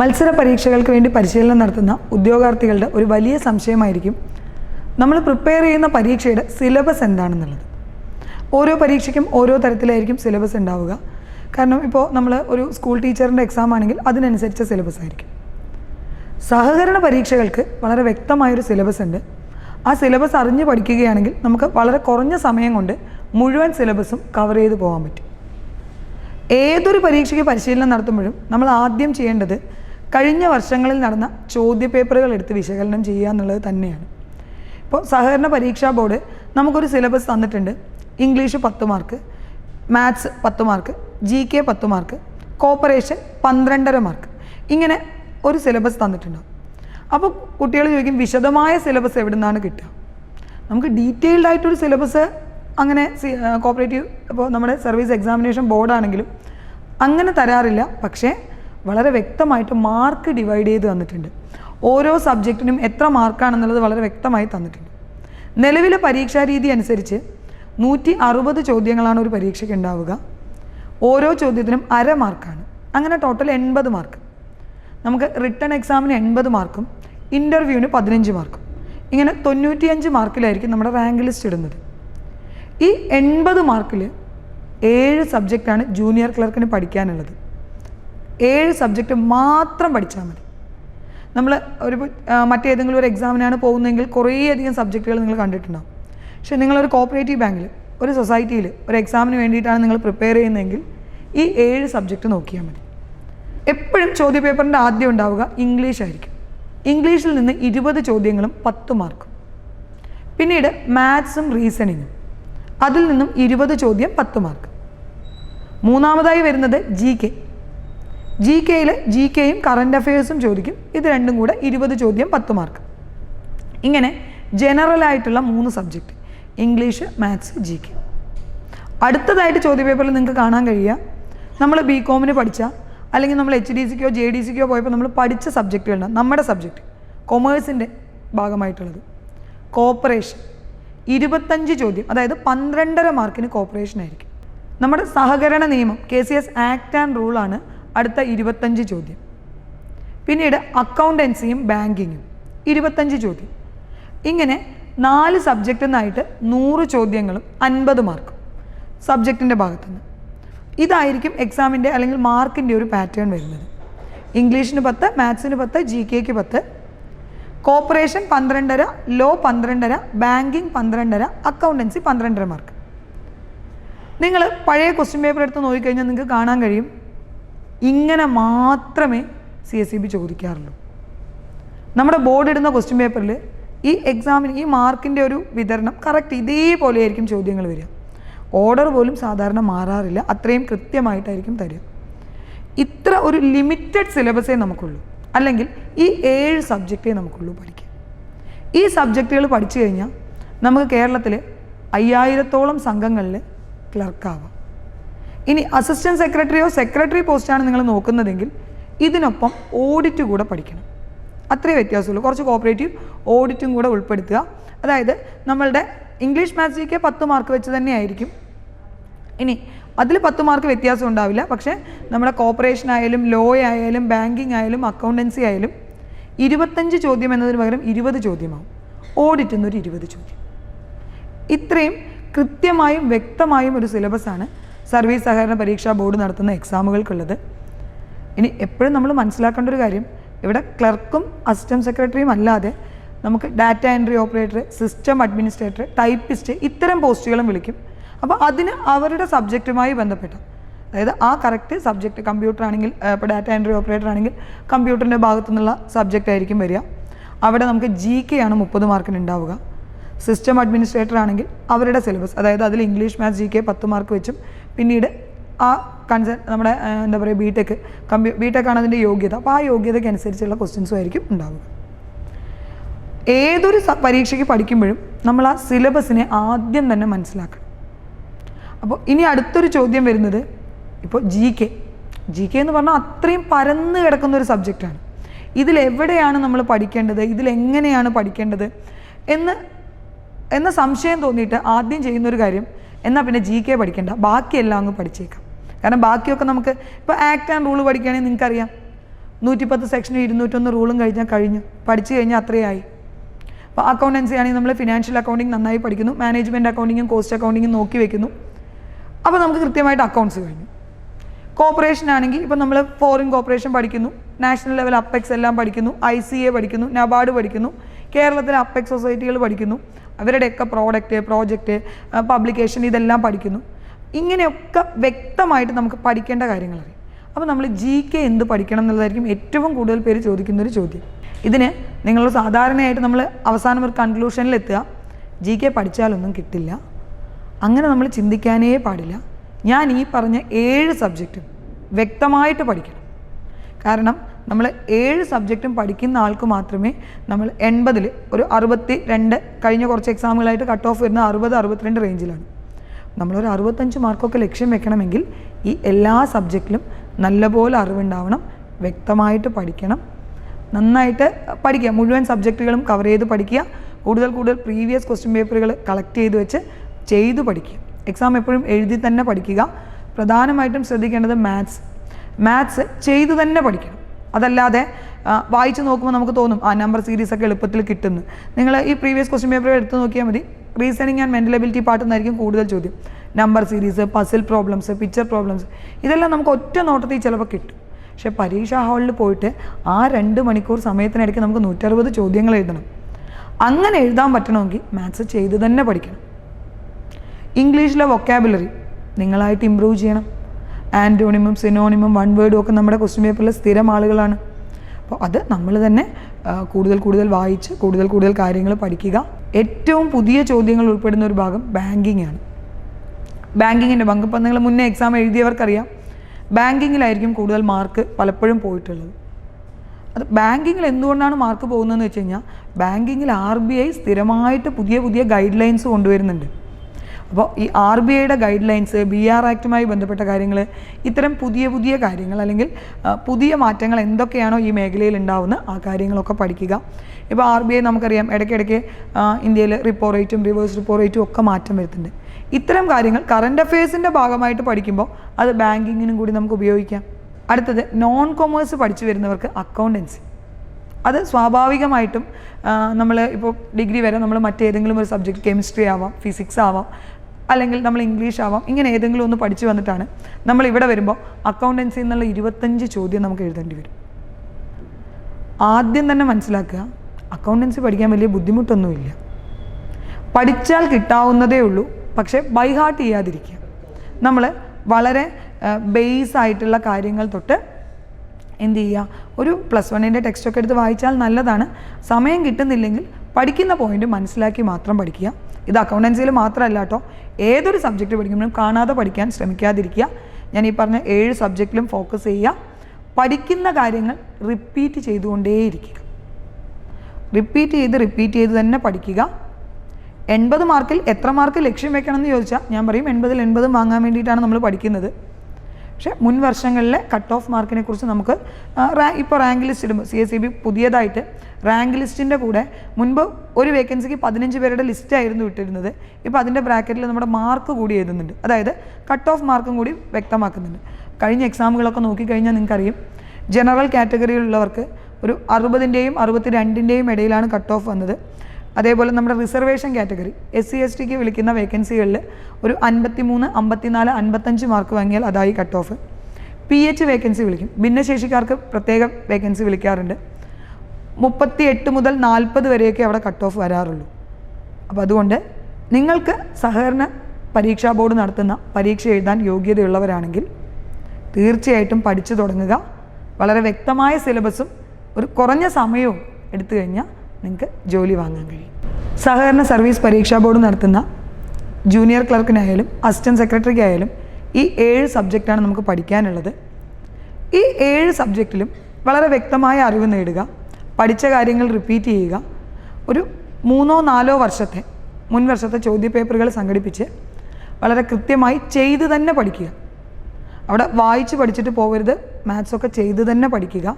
മത്സര പരീക്ഷകൾക്ക് വേണ്ടി പരിശീലനം നടത്തുന്ന ഉദ്യോഗാർത്ഥികളുടെ ഒരു വലിയ സംശയമായിരിക്കും നമ്മൾ പ്രിപ്പയർ ചെയ്യുന്ന പരീക്ഷയുടെ സിലബസ് എന്താണെന്നുള്ളത്. ഓരോ പരീക്ഷയ്ക്കും ഓരോ തരത്തിലായിരിക്കും സിലബസ് ഉണ്ടാവുക. കാരണം ഇപ്പോൾ നമ്മൾ ഒരു സ്കൂൾ ടീച്ചറിന്റെ എക്സാം ആണെങ്കിൽ അതിനനുസരിച്ച സിലബസ് ആയിരിക്കും. സഹകരണ പരീക്ഷകൾക്ക് വളരെ വ്യക്തമായൊരു സിലബസ് ഉണ്ട്. ആ സിലബസ് അറിഞ്ഞ് പഠിക്കുകയാണെങ്കിൽ നമുക്ക് വളരെ കുറഞ്ഞ സമയം കൊണ്ട് മുഴുവൻ സിലബസും കവർ ചെയ്ത് പോകാൻ പറ്റും. ഏതൊരു പരീക്ഷയ്ക്ക് പരിശീലനം നടത്തുമ്പോഴും നമ്മൾ ആദ്യം ചെയ്യേണ്ടത് കഴിഞ്ഞ വർഷങ്ങളിൽ നടന്ന ചോദ്യപേപ്പറുകൾ എടുത്ത് വിശകലനം ചെയ്യുക എന്നുള്ളത് തന്നെയാണ്. ഇപ്പോൾ സഹകരണ പരീക്ഷാ ബോർഡ് നമുക്കൊരു സിലബസ് തന്നിട്ടുണ്ട്. ഇംഗ്ലീഷ് പത്ത് മാർക്ക് മാത്സ് പത്ത് മാർക്ക് ജി കെ പത്ത് മാർക്ക് കോപ്പറേഷൻ പന്ത്രണ്ടര മാർക്ക്. ഇങ്ങനെ ഒരു സിലബസ് തന്നിട്ടുണ്ടാവും അപ്പോൾ കുട്ടികൾ ചോദിക്കും വിശദമായ സിലബസ് എവിടെ നിന്നാണ് കിട്ടുക? നമുക്ക് ഡീറ്റെയിൽഡ് ആയിട്ടൊരു സിലബസ് അങ്ങനെ കോപ്പറേറ്റീവ് ഇപ്പോൾ നമ്മുടെ സർവീസ് എക്സാമിനേഷൻ ബോർഡാണെങ്കിലും അങ്ങനെ തരാറില്ല. പക്ഷേ വളരെ വ്യക്തമായിട്ട് മാർക്ക് ഡിവൈഡ് ചെയ്ത് തന്നിട്ടുണ്ട്. ഓരോ സബ്ജക്റ്റിനും എത്ര മാർക്കാണെന്നുള്ളത് വളരെ വ്യക്തമായി തന്നിട്ടുണ്ട്. നിലവിലെ പരീക്ഷാ രീതി അനുസരിച്ച് നൂറ്റി അറുപത് ചോദ്യങ്ങളാണ് ഒരു പരീക്ഷയ്ക്ക് ഉണ്ടാവുക. ഓരോ ചോദ്യത്തിനും അര മാർക്കാണ് അങ്ങനെ ടോട്ടൽ എൺപത് മാർക്ക് നമുക്ക് റിട്ടേൺ എക്സാമിന് എൺപത് മാർക്കും ഇന്റർവ്യൂവിന് പതിനഞ്ച് മാർക്കും ഇങ്ങനെ തൊണ്ണൂറ്റിയഞ്ച് മാർക്കിലായിരിക്കും നമ്മുടെ റാങ്ക് ലിസ്റ്റ് ഇടുന്നത്. ഈ എൺപത് മാർക്കിൽ ഏഴ് സബ്ജക്റ്റാണ് ജൂനിയർ ക്ലർക്കിന് പഠിക്കാനുള്ളത്. ഏഴ് സബ്ജക്റ്റ് മാത്രം പഠിച്ചാൽ മതി. നമ്മൾ ഒരു മറ്റേതെങ്കിലും ഒരു എക്സാമിനാണ് പോകുന്നതെങ്കിൽ കുറേയധികം സബ്ജക്റ്റുകൾ നിങ്ങൾ കണ്ടിട്ടുണ്ടാകും പക്ഷേ നിങ്ങളൊരു കോപ്പറേറ്റീവ് ബാങ്കിൽ ഒരു സൊസൈറ്റിയിൽ ഒരു എക്സാമിന് വേണ്ടിയിട്ടാണ് നിങ്ങൾ പ്രിപ്പയർ ചെയ്യുന്നതെങ്കിൽ ഈ ഏഴ് സബ്ജക്റ്റ് നോക്കിയാൽ മതി. എപ്പോഴും ചോദ്യപേപ്പറിന്റെ ആദ്യം ഉണ്ടാവുക ഇംഗ്ലീഷ് ആയിരിക്കും. ഇംഗ്ലീഷിൽ നിന്ന് ഇരുപത് ചോദ്യങ്ങളും പത്ത് മാർക്കും പിന്നീട് മാത്സും റീസണിങ്ങും അതിൽ നിന്നും ഇരുപത് ചോദ്യം പത്ത് മാർക്ക് മൂന്നാമതായി വരുന്നത് ജി കെ ജി കെയിൽ ജി കെയും കറണ്ട് അഫയേഴ്സും ചോദിക്കും. ഇത് രണ്ടും കൂടെ ഇരുപത് ചോദ്യം പത്ത് മാർക്ക് ഇങ്ങനെ ജനറൽ ആയിട്ടുള്ള മൂന്ന് subject English maths G K അടുത്തതായിട്ട് ചോദ്യപേപ്പറിൽ നിങ്ങൾക്ക് കാണാൻ കഴിയുക. നമ്മൾ ബി കോമിന് പഠിച്ച അല്ലെങ്കിൽ നമ്മൾ എച്ച് ഡി സിക്കോ ജെ ഡി സിക്കോ പോയപ്പോൾ നമ്മൾ പഠിച്ച സബ്ജക്റ്റുകളുണ്ട് നമ്മുടെ സബ്ജക്റ്റ് കൊമേഴ്സിന്റെ ഭാഗമായിട്ടുള്ളത്. കോപ്പറേഷൻ ഇരുപത്തഞ്ച് ചോദ്യം അതായത് പന്ത്രണ്ടര മാർക്കിന് കോപ്പറേഷൻ ആയിരിക്കും. നമ്മുടെ സഹകരണ നിയമം K C S act and റൂളാണ് അടുത്ത ഇരുപത്തഞ്ച് ചോദ്യം. പിന്നീട് അക്കൗണ്ടൻസിയും ബാങ്കിങ്ങും. ഇരുപത്തഞ്ച് ചോദ്യം. ഇങ്ങനെ നാല് സബ്ജക്റ്റിൽ നിന്നായിട്ട് നൂറ് ചോദ്യങ്ങളും അൻപത് മാർക്കും സബ്ജക്റ്റിന്റെ ഭാഗത്തുനിന്ന്. ഇതായിരിക്കും എക്സാമിന്റെ അല്ലെങ്കിൽ മാർക്കിന്റെ ഒരു പാറ്റേൺ വരുന്നത്. ഇംഗ്ലീഷിന് പത്ത് മാത്സിന് പത്ത് ജി കെക്ക് പത്ത്. കോപ്പറേഷൻ പന്ത്രണ്ടര ലോ പന്ത്രണ്ടര ബാങ്കിങ് പന്ത്രണ്ടര അക്കൗണ്ടൻസി പന്ത്രണ്ടര മാർക്ക്. നിങ്ങൾ പഴയ ക്വസ്റ്റ്യൻ പേപ്പർ എടുത്ത് നോക്കിക്കഴിഞ്ഞാൽ നിങ്ങൾക്ക് കാണാൻ കഴിയും. ഇങ്ങനെ മാത്രമേ സി എസ് സി ബി ചോദിക്കാറുള്ളൂ. നമ്മുടെ ബോർഡ് ഇടുന്ന ക്വസ്റ്റ്യൻ പേപ്പറിൽ ഈ എക്സാമിന് ഈ മാർക്കിന്റെ ഒരു വിതരണം കറക്റ്റ് ഇതേപോലെ ആയിരിക്കും ചോദ്യങ്ങൾ വരിക. ഓർഡർ പോലും സാധാരണ മാറാറില്ല. അത്രയും കൃത്യമായിട്ടായിരിക്കും തരിക. ഇത്ര ഒരു ലിമിറ്റഡ് സിലബസേ നമുക്കുള്ളൂ. അല്ലെങ്കിൽ ഈ ഏഴ് സബ്ജക്റ്റേ നമുക്കുള്ളൂ പഠിക്കാൻ. ഈ സബ്ജക്റ്റുകൾ പഠിച്ചു കഴിഞ്ഞാൽ നമുക്ക് കേരളത്തിൽ അയ്യായിരത്തോളം സംഘങ്ങളിൽ ക്ലർക്കാവാം ഇനി അസിസ്റ്റന്റ് സെക്രട്ടറിയോ സെക്രട്ടറി പോസ്റ്റാണ് നിങ്ങൾ നോക്കുന്നതെങ്കിൽ ഇതിനൊപ്പം ഓഡിറ്റ് കൂടെ പഠിക്കണം. അത്രേ വ്യത്യാസമുള്ളൂ. കുറച്ച് കോപ്പറേറ്റീവ് ഓഡിറ്റും കൂടെ ഉൾപ്പെടുത്തുക. അതായത് നമ്മളുടെ ഇംഗ്ലീഷ് മാത്സ് ജി പത്ത് മാർക്ക് വെച്ച് തന്നെയായിരിക്കും ഇനി അതിൽ പത്ത് മാർക്ക് വ്യത്യാസം ഉണ്ടാവില്ല. പക്ഷേ നമ്മുടെ കോപ്പറേഷൻ ആയാലും ലോ ആയാലും ബാങ്കിങ് ആയാലും അക്കൗണ്ടൻസി ആയാലും ഇരുപത്തഞ്ച് ചോദ്യം എന്നതിന് പകരം ഇരുപത് ചോദ്യമാവും. ഓഡിറ്റ് എന്നൊരു ഇരുപത് ചോദ്യം. ഇത്രയും കൃത്യമായും വ്യക്തമായും ഒരു സിലബസാണ് സർവീസ് സഹകരണ പരീക്ഷാ ബോർഡ് നടത്തുന്ന എക്സാമുകൾക്കുള്ളത്. ഇനി എപ്പോഴും നമ്മൾ മനസ്സിലാക്കേണ്ട ഒരു കാര്യം ഇവിടെ ക്ലർക്കും അസിസ്റ്റന്റ് സെക്രട്ടറിയും അല്ലാതെ നമുക്ക് data entry operator system administrator typist ഇത്തരം പോസ്റ്റുകളും വിളിക്കും. അപ്പോൾ അതിന് അവരുടെ സബ്ജക്റ്റുമായി ബന്ധപ്പെട്ട അതായത് ആ കറക്റ്റ് സബ്ജക്റ്റ് കമ്പ്യൂട്ടർ ആണെങ്കിൽ ഇപ്പോൾ ഡാറ്റ എൻട്രി ഓപ്പറേറ്റർ ആണെങ്കിൽ കമ്പ്യൂട്ടറിന്റെ ഭാഗത്തു നിന്നുള്ള സബ്ജക്റ്റ് ആയിരിക്കും വരിക. അവിടെ നമുക്ക് ജി കെ ആണ് മുപ്പത് മാർക്കിന് ഉണ്ടാവുക. സിസ്റ്റം അഡ്മിനിസ്ട്രേറ്റർ ആണെങ്കിൽ അവരുടെ സിലബസ് അതായത് അതിൽ ഇംഗ്ലീഷ് മാത്സ് ജി കെ പത്ത് മാർക്ക് വെച്ചും പിന്നീട് ആ കൺസേൺ നമ്മുടെ എന്താ പറയുക B tech computer B tech ആണ് അതിന്റെ യോഗ്യത. അപ്പോൾ ആ യോഗ്യതയ്ക്ക് അനുസരിച്ചുള്ള ക്വസ്റ്റ്യൻസും ആയിരിക്കും ഉണ്ടാവുക. ഏതൊരു പരീക്ഷയ്ക്ക് പഠിക്കുമ്പോഴും നമ്മൾ ആ സിലബസിനെ ആദ്യം തന്നെ മനസ്സിലാക്കണം. അപ്പോൾ ഇനി അടുത്തൊരു ചോദ്യം വരുന്നത് ഇപ്പോൾ ജി കെ ജി കെ എന്ന് പറഞ്ഞാൽ അത്രയും പരന്ന് കിടക്കുന്ന ഒരു സബ്ജക്റ്റാണ് ഇതിലെവിടെയാണ് നമ്മൾ പഠിക്കേണ്ടത്? ഇതിലെങ്ങനെയാണ് പഠിക്കേണ്ടത്? എന്ന് എന്ന സംശയം തോന്നിയിട്ട് ആദ്യം ചെയ്യുന്നൊരു കാര്യം എന്നാൽ പിന്നെ ജി കെ പഠിക്കേണ്ട. ബാക്കിയെല്ലാം അങ്ങ് പഠിച്ചേക്കാം. കാരണം ബാക്കിയൊക്കെ നമുക്ക് ഇപ്പോൾ ആക്ട് ആൻഡ് റൂൾ പഠിക്കുകയാണെങ്കിൽ നിങ്ങൾക്കറിയാം. നൂറ്റിപ്പത്ത് സെക്ഷനും ഇരുന്നൂറ്റൊന്ന് റൂളും കഴിഞ്ഞാൽ കഴിഞ്ഞു പഠിച്ചു കഴിഞ്ഞാൽ അത്രയായി. അപ്പോൾ അക്കൗണ്ടൻസി ആണെങ്കിൽ നമ്മൾ ഫിനാൻഷ്യൽ അക്കൗണ്ടിങ് നന്നായി പഠിക്കുന്നു. മാനേജ്മെന്റ് അക്കൗണ്ടിങ്ങും കോസ്റ്റ് അക്കൗണ്ടിങ്ങും നോക്കി വെക്കുന്നു. അപ്പോൾ നമുക്ക് കൃത്യമായിട്ട് അക്കൗണ്ട്സ് കഴിഞ്ഞു. കോപ്പറേഷൻ ആണെങ്കിൽ ഇപ്പോൾ നമ്മൾ ഫോറിൻ കോപ്പറേഷൻ പഠിക്കുന്നു. നാഷണൽ ലെവൽ അപ്പെക്സ് എല്ലാം പഠിക്കുന്നു. ഐ സി എ പഠിക്കുന്നു. നബാർഡ് പഠിക്കുന്നു. കേരളത്തിലെ അപ്പെക്സ് സൊസൈറ്റികൾ പഠിക്കുന്നു. അവരുടെയൊക്കെ പ്രോഡക്റ്റ് പ്രോജക്റ്റ് പബ്ലിക്കേഷൻ ഇതെല്ലാം പഠിക്കുന്നു. ഇങ്ങനെയൊക്കെ വ്യക്തമായിട്ട് നമുക്ക് പഠിക്കേണ്ട കാര്യങ്ങൾ അറിയാം. അപ്പോൾ നമ്മൾ ജി കെ എന്ത് പഠിക്കണം എന്നുള്ളതായിരിക്കും ഏറ്റവും കൂടുതൽ പേര് ചോദിക്കുന്ന ഒരു ചോദ്യം. ഇതിന് നിങ്ങൾ സാധാരണയായിട്ട് നമ്മൾ അവസാനം ഒരു കൺക്ലൂഷനിൽ എത്തുക ജി കെ പഠിച്ചാലൊന്നും കിട്ടില്ല. അങ്ങനെ നമ്മൾ ചിന്തിക്കാനേ പാടില്ല. ഞാൻ ഈ പറഞ്ഞ ഏഴ് സബ്ജക്റ്റും വ്യക്തമായിട്ട് പഠിക്കണം. കാരണം നമ്മൾ ഏഴ് സബ്ജക്റ്റും പഠിക്കുന്ന ആൾക്ക് മാത്രമേ നമ്മൾ എൺപതിൽ ഒരു അറുപത്തി രണ്ട് കഴിഞ്ഞ കുറച്ച് എക്സാമുകളായിട്ട് കട്ട് ഓഫ് വരുന്ന അറുപത് അറുപത്തിരണ്ട് റേഞ്ചിലാണ് നമ്മളൊരു അറുപത്തഞ്ച് മാർക്കൊക്കെ ലക്ഷ്യം വെക്കണമെങ്കിൽ ഈ എല്ലാ സബ്ജക്റ്റിലും നല്ലപോലെ അറിവുണ്ടാവണം വ്യക്തമായിട്ട് പഠിക്കണം. നന്നായിട്ട് പഠിക്കുക. മുഴുവൻ സബ്ജക്റ്റുകളും കവർ ചെയ്ത് പഠിക്കുക. കൂടുതൽ കൂടുതൽ പ്രീവിയസ് ക്വസ്റ്റ്യൻ പേപ്പറുകൾ കളക്ട് ചെയ്ത് വെച്ച് ചെയ്ത് പഠിക്കുക. എക്സാം എപ്പോഴും എഴുതി തന്നെ പഠിക്കുക. പ്രധാനമായിട്ടും ശ്രദ്ധിക്കേണ്ടത് മാത്സ് മാത്സ് ചെയ്തു തന്നെ പഠിക്കണം. അതല്ലാതെ വായിച്ച് നോക്കുമ്പോൾ നമുക്ക് തോന്നും ആ നമ്പർ സീരീസ് ഒക്കെ എളുപ്പത്തിൽ കിട്ടുന്നു. നിങ്ങൾ ഈ പ്രീവിയസ് ക്വസ്റ്റ്യൻ പേപ്പർ എടുത്ത് നോക്കിയാൽ മതി. Reasoning and mental ability part എന്നായിരിക്കും കൂടുതൽ ചോദ്യം. Number series puzzle problems picture problems ഇതെല്ലാം നമുക്ക് ഒറ്റ നോട്ടത്തിൽ ചിലപ്പോൾ കിട്ടും. പക്ഷേ പരീക്ഷാ ഹാളിൽ പോയിട്ട് ആ രണ്ട് മണിക്കൂർ സമയത്തിനിടയ്ക്ക് നമുക്ക് നൂറ്ററുപത് ചോദ്യങ്ങൾ എഴുതണം. അങ്ങനെ എഴുതാൻ പറ്റണമെങ്കിൽ മാത്സ് ചെയ്ത് തന്നെ പഠിക്കണം. ഇംഗ്ലീഷിലെ വൊക്കാബുലറി നിങ്ങളായിട്ട് ഇമ്പ്രൂവ് ചെയ്യണം. ആന്റോണിമും സിനോണിമും വൺ വേർഡും ഒക്കെ നമ്മുടെ ക്വസ്റ്റ്യൻ പേപ്പറിൽ സ്ഥിരം ആളുകളാണ്. അപ്പോൾ അത് നമ്മൾ തന്നെ കൂടുതൽ കൂടുതൽ വായിച്ച് കൂടുതൽ കൂടുതൽ കാര്യങ്ങൾ പഠിക്കുക. ഏറ്റവും പുതിയ ചോദ്യങ്ങൾ ഉൾപ്പെടുന്ന ഒരു ഭാഗം ബാങ്കിങ് ആണ്. ബാങ്കിങ്ങിന്റെ ഭാഗം ഇപ്പം നിങ്ങൾ മുന്നേ എക്സാം എഴുതിയവർക്കറിയാം. ബാങ്കിങ്ങിലായിരിക്കും കൂടുതൽ മാർക്ക് പലപ്പോഴും പോയിട്ടുള്ളത്. അത് ബാങ്കിങ്ങിൽ എന്തുകൊണ്ടാണ് മാർക്ക് പോകുന്നതെന്ന് വെച്ച് കഴിഞ്ഞാൽ ബാങ്കിങ്ങിൽ ആർ ബി ഐ സ്ഥിരമായിട്ട് പുതിയ പുതിയ ഗൈഡ് ലൈൻസ് കൊണ്ടുവരുന്നുണ്ട്. അപ്പോൾ ഈ ആർ ബി ഐയുടെ ഗൈഡ് ലൈൻസ് ബി ആർ ആക്റ്റുമായി ബന്ധപ്പെട്ട കാര്യങ്ങൾ ഇത്തരം പുതിയ പുതിയ കാര്യങ്ങൾ അല്ലെങ്കിൽ പുതിയ മാറ്റങ്ങൾ എന്തൊക്കെയാണോ ഈ മേഖലയിൽ ഉണ്ടാവുന്ന ആ കാര്യങ്ങളൊക്കെ പഠിക്കുക. ഇപ്പോൾ ആർ ബി ഐ നമുക്കറിയാം ഇടയ്ക്കിടയ്ക്ക് ഇന്ത്യയിൽ റിപ്പോ റേറ്റും റിവേഴ്സ് റിപ്പോ റേറ്റും ഒക്കെ മാറ്റം വരുത്തുന്നുണ്ട് ഇത്തരം കാര്യങ്ങൾ കറണ്ട് അഫയേഴ്സിന്റെ ഭാഗമായിട്ട് പഠിക്കുമ്പോൾ അത് ബാങ്കിങ്ങിനും കൂടി നമുക്ക് ഉപയോഗിക്കാം. അടുത്തത് നോൺ കൊമേഴ്സ് പഠിച്ചു വരുന്നവർക്ക് അക്കൗണ്ടൻസി അത് സ്വാഭാവികമായിട്ടും നമ്മൾ ഇപ്പോൾ ഡിഗ്രി വരെ നമ്മൾ മറ്റേതെങ്കിലും ഒരു സബ്ജക്റ്റ് കെമിസ്ട്രി ആവാം ഫിസിക്സ് ആവാം അല്ലെങ്കിൽ നമ്മൾ ഇംഗ്ലീഷ് ആവാം. ഇങ്ങനെ ഏതെങ്കിലും ഒന്ന് പഠിച്ചു വന്നിട്ടാണ് നമ്മൾ ഇവിടെ വരുമ്പോൾ അക്കൗണ്ടൻസി എന്നുള്ള ഇരുപത്തഞ്ച് ചോദ്യം നമുക്ക് എഴുതേണ്ടി വരും. ആദ്യം തന്നെ മനസ്സിലാക്കുക അക്കൗണ്ടൻസി പഠിക്കാൻ വലിയ ബുദ്ധിമുട്ടൊന്നുമില്ല. പഠിച്ചാൽ കിട്ടാവുന്നതേ ഉള്ളൂ പക്ഷേ ബൈഹാർട്ട് ചെയ്യാതിരിക്കുക. നമ്മൾ വളരെ ബേസ് ആയിട്ടുള്ള കാര്യങ്ങൾ തൊട്ട് എന്ത് ചെയ്യുക? ഒരു പ്ലസ് വണ്ണിന്റെ ടെക്സ്റ്റൊക്കെ എടുത്ത് വായിച്ചാൽ നല്ലതാണ്. സമയം കിട്ടുന്നില്ലെങ്കിൽ പഠിക്കുന്ന പോയിന്റ് മനസ്സിലാക്കി മാത്രം പഠിക്കുക. ഇത് അക്കൗണ്ടൻസിയിൽ മാത്രമല്ല കേട്ടോ ഏതൊരു സബ്ജക്റ്റ് പഠിക്കുമ്പോഴും കാണാതെ പഠിക്കാൻ ശ്രമിക്കാതിരിക്കുക. ഞാൻ ഈ പറഞ്ഞ ഏഴ് സബ്ജക്റ്റിലും ഫോക്കസ് ചെയ്യുക. പഠിക്കുന്ന കാര്യങ്ങൾ റിപ്പീറ്റ് ചെയ്തുകൊണ്ടേയിരിക്കുക. റിപ്പീറ്റ് ചെയ്ത് റിപ്പീറ്റ് ചെയ്ത് തന്നെ പഠിക്കുക. എൺപത് മാർക്കിൽ എത്ര മാർക്ക് ലക്ഷ്യം വെക്കണമെന്ന് ചോദിച്ചാൽ ഞാൻ പറയും എൺപതിൽ എൺപതും വാങ്ങാൻ വേണ്ടിയിട്ടാണ് നമ്മൾ പഠിക്കുന്നത്. പക്ഷേ മുൻ വർഷങ്ങളിലെ കട്ട് ഓഫ് മാർക്കിനെ കുറിച്ച് നമുക്ക് ഇപ്പോൾ റാങ്ക് ലിസ്റ്റ് ഇടുമ്പോൾ സി എസ് സി ബി പുതിയതായിട്ട് റാങ്ക് ലിസ്റ്റിന്റെ കൂടെ മുൻപ് ഒരു വേക്കൻസിക്ക് പതിനഞ്ച് പേരുടെ ലിസ്റ്റ് ആയിരുന്നു ഇട്ടിരുന്നത്. ഇപ്പോൾ അതിന്റെ ബ്രാക്കറ്റിൽ നമ്മുടെ മാർക്ക് കൂടി എഴുതുന്നുണ്ട്. അതായത് കട്ട് ഓഫ് മാർക്കും കൂടി വ്യക്തമാക്കുന്നുണ്ട്. കഴിഞ്ഞ എക്സാമുകളൊക്കെ നോക്കിക്കഴിഞ്ഞാൽ നിങ്ങൾക്കറിയും ജനറൽ കാറ്റഗറിയിലുള്ളവർക്ക് ഒരു അറുപതിന്റെയും അറുപത്തി രണ്ടിന്റെയും ഇടയിലാണ് കട്ട് ഓഫ് വന്നത്. അതേപോലെ നമ്മുടെ reservation category S C S tick വിളിക്കുന്ന വേക്കൻസികളിൽ ഒരു അൻപത്തി മൂന്ന് അമ്പത്തിനാല് അൻപത്തഞ്ച് മാർക്ക് വാങ്ങിയാൽ അതായി cut off P H vacancy വിളിക്കും. ഭിന്നശേഷിക്കാർക്ക് പ്രത്യേക വേക്കൻസി വിളിക്കാറുണ്ട്. മുപ്പത്തി എട്ട് മുതൽ നാൽപ്പത് വരെയൊക്കെ അവിടെ കട്ട് ഓഫ് വരാറുള്ളൂ. അപ്പോൾ അതുകൊണ്ട് നിങ്ങൾക്ക് സഹകരണ പരീക്ഷാ ബോർഡ് നടത്തുന്ന പരീക്ഷ എഴുതാൻ യോഗ്യതയുള്ളവരാണെങ്കിൽ തീർച്ചയായിട്ടും പഠിച്ചു തുടങ്ങുക. വളരെ വ്യക്തമായ സിലബസും ഒരു കുറഞ്ഞ സമയവും എടുത്തു കഴിഞ്ഞാൽ നിങ്ങൾക്ക് ജോലി വാങ്ങാൻ കഴിയും. സഹകരണ സർവീസ് പരീക്ഷാ ബോർഡ് നടത്തുന്ന ജൂനിയർ ക്ലർക്കിനായാലും അസിസ്റ്റന്റ് സെക്രട്ടറിക്കായാലും ഈ ഏഴ് സബ്ജക്റ്റാണ് നമുക്ക് പഠിക്കാനുള്ളത്. ഈ ഏഴ് സബ്ജക്റ്റിലും വളരെ വ്യക്തമായ അറിവ് നേടുക പഠിച്ച കാര്യങ്ങൾ റിപ്പീറ്റ് ചെയ്യുക ഒരു മൂന്നോ നാലോ വർഷത്തെ മുൻ വർഷത്തെ ചോദ്യപേപ്പറുകൾ സംഘടിപ്പിച്ച് വളരെ കൃത്യമായി ചെയ്ത് തന്നെ പഠിക്കുക. അവിടെ വായിച്ച് പഠിച്ചിട്ട് പോകരുത് മാത്സൊക്കെ ചെയ്ത് തന്നെ പഠിക്കുക.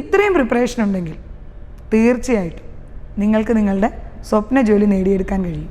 ഇത്രയും പ്രിപ്പറേഷൻ ഉണ്ടെങ്കിൽ തീർച്ചയായിട്ടും നിങ്ങൾക്ക് നിങ്ങളുടെ സ്വപ്ന ജോലി നേടിയെടുക്കാൻ കഴിയും.